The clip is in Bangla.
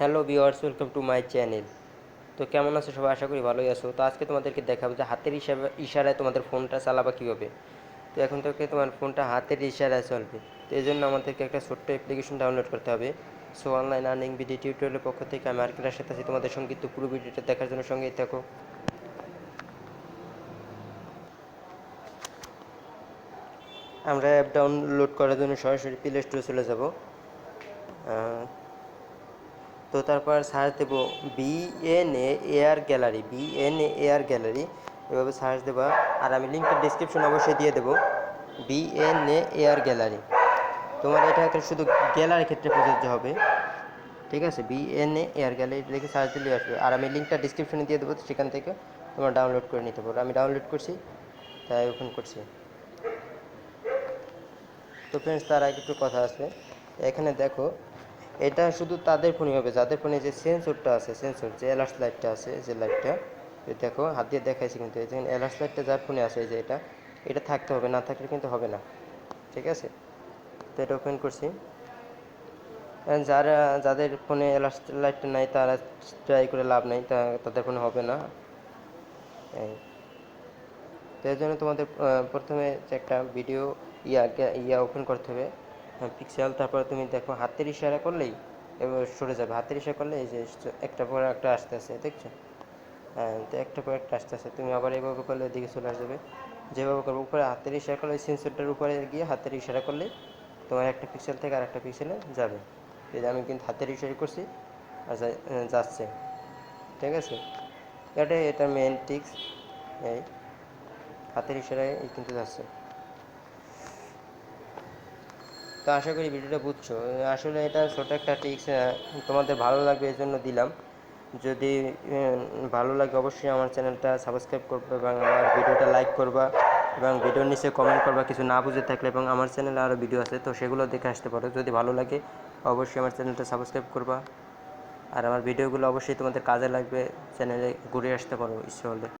Hello viewers, welcome to my channel. তো কেমন আছো? সবাই আশা করি ভালোই আছো। তো আজকে তোমাদেরকে দেখাবো যে হাতের হিসাবে ইশারায় তোমাদের ফোনটা চালাবা কীভাবে। তো এখন থেকে তোমার ফোনটা হাতের ইশারায় চলবে। তো এই জন্য আমাদেরকে একটা ছোট্ট অ্যাপ্লিকেশন ডাউনলোড করতে হবে। সো অনলাইন আর্নিং ভিডিও টিউটোরিয়ালের পক্ষ থেকে আমি আর আর্কিটার সাথে আছি। তোমাদের সঙ্গে পুরো ভিডিওটা দেখার জন্য সঙ্গেই থাকো। আমরা অ্যাপ ডাউনলোড করার জন্য সরাসরি প্লে স্টোরে চলে যাব। তো তারপর সার্চ দেব BNA air gallery, BNA air gallery. এভাবে সার্চ দেবা আর আমি লিঙ্কটা ডিসক্রিপশন অবশ্যই দিয়ে দেবো। BNA air gallery. তোমার এটা শুধু গ্যালারির ক্ষেত্রে প্রযোজ্য হবে। ঠিক আছে? বিএনএ এয়ার গ্যালারি লিখে সার্চ দিলে আসবে। আর আমি লিঙ্কটা ডিসক্রিপশনে দিয়ে দেবো, সেখান থেকে তোমরা ডাউনলোড করে নিতে পারো। আমি ডাউনলোড করছি, তাই ওপেন করছি। তো ফ্রেন্ডস তার আগে একটু কথা আছে এখানে দেখো এটা শুধু তাদের ফোনই হবে, যাদের ফোনে যে সেন্সরটা আছে সেন্সর যে অ্যালার্ট লাইটটা আছে যে লাইটটা দেখো, হাত দিয়ে দেখাইছি কিন্তু, এই যে অ্যালার্ট লাইটটা যার ফোনে আছে, এই যে এটা এটা থাকতে হবে, না থাকলে কিন্তু হবে না, ঠিক আছে? তো এটা ওপেন করছি। যারা, যাদের ফোনে অ্যালার্ট লাইটটা নাই, তারা ট্রাই করে লাভ নাই, তা, তাদের ফোনে হবে না। এই। তো এর জন্য তোমাদের প্রথমে একটা ভিডিও ইয়া ইয়া ওপেন করতে হবে। পিক্সেল তারপরে তুমি দেখো হাতের ইশারা করলেই এবার সরে যাবে। হাতের ইশারা করলে এই যে একটা পর একটা আসতে আসে দেখছ? হ্যাঁ তো একটা পর একটা আসতে আসে তুমি আবার এইভাবে করলে এদিকে চলে আসবে। যেভাবে করবে, উপরে হাতের ইশারা করলে সেন্সরটার উপরে গিয়ে হাতের ইশারা করলে তোমার একটা পিক্সেল থেকে আর একটা পিক্সেলে যাবে। এই যে আমি কিন্তু হাতের ইশারা করছি, আর যাচ্ছে। ঠিক আছে? এটাই এটা মেন টিক্স এই হাতের ইশারায় এই কিন্তু যাচ্ছে। তো আশা করি ভিডিওটা বুঝছ। আসলে এটা ছোট একটা টিক্স তোমাদের ভালো লাগবে এই জন্য দিলাম। যদি ভালো লাগে অবশ্যই আমার চ্যানেলটা সাবস্ক্রাইব করবে এবং আমার ভিডিওটা লাইক করবা এবং ভিডিওর নিচে কমেন্ট করবা কিছু না বুঝে থাকলে এবং আমার চ্যানেলে আরও ভিডিও আছে, তো সেগুলো দেখে আসতে পারো। যদি ভালো লাগে, অবশ্যই আমার চ্যানেলটা সাবস্ক্রাইব করবা। আর আমার ভিডিওগুলো অবশ্যই তোমাদের কাজে লাগবে, চ্যানেলে ঘুরে আসতে পারো ইচ্ছে হলে।